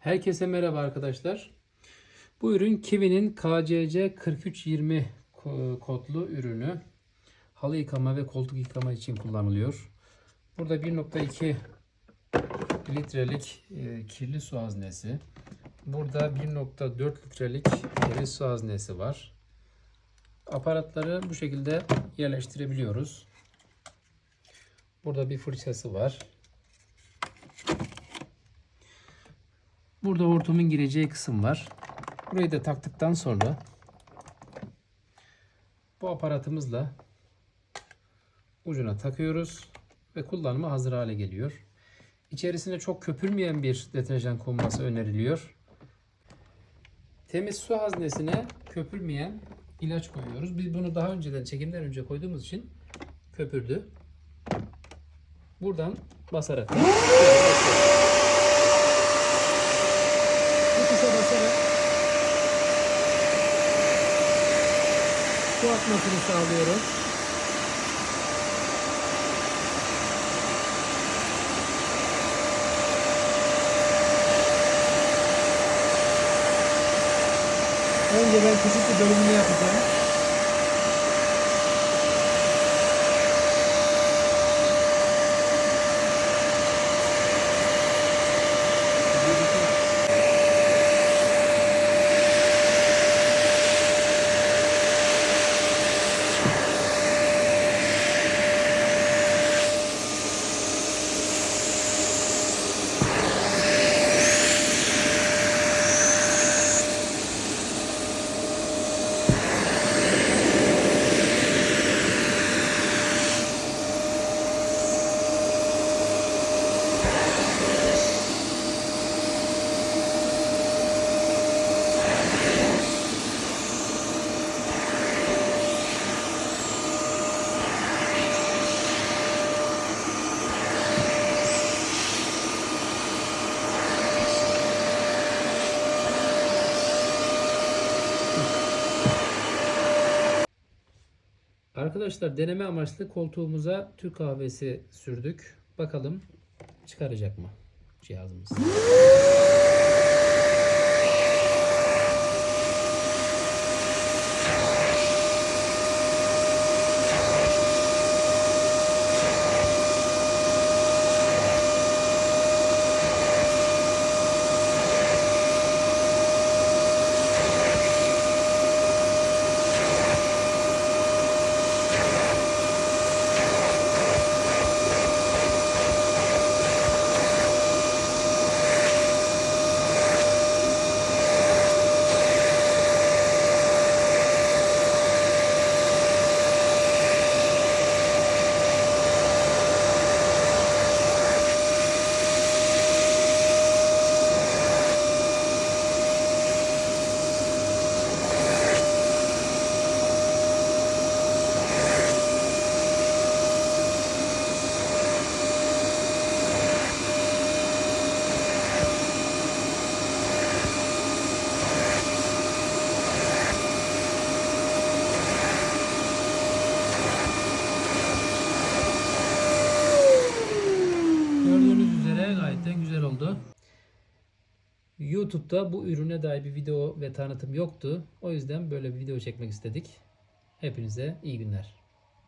Herkese merhaba arkadaşlar. Bu ürün Kiwi'nin KCC 4320 ko- kodlu ürünü. Halı yıkama ve koltuk yıkama için kullanılıyor. Burada 1.2 litrelik e, kirli su haznesi. Burada 1.4 litrelik temiz su haznesi var. Aparatları bu şekilde yerleştirebiliyoruz. Burada bir fırçası var. Burada hortumun gireceği kısım var. Burayı da taktıktan sonra bu aparatımızla ucuna takıyoruz ve kullanıma hazır hale geliyor. İçerisine çok köpürmeyen bir deterjan konması öneriliyor. Temiz su haznesine köpürmeyen ilaç koyuyoruz. Biz bunu daha önceden çekimden önce koyduğumuz için köpürdü. Buradan basarak bu tuşa basarak su atmasını sağlıyoruz. Önce ben küçük bir bölümünü yapacağım. Arkadaşlar deneme amaçlı koltuğumuza Türk kahvesi sürdük. Bakalım çıkaracak mı cihazımız? Oldu. YouTube'da bu ürüne dair bir video ve tanıtım yoktu. O yüzden böyle bir video çekmek istedik. Hepinize iyi günler.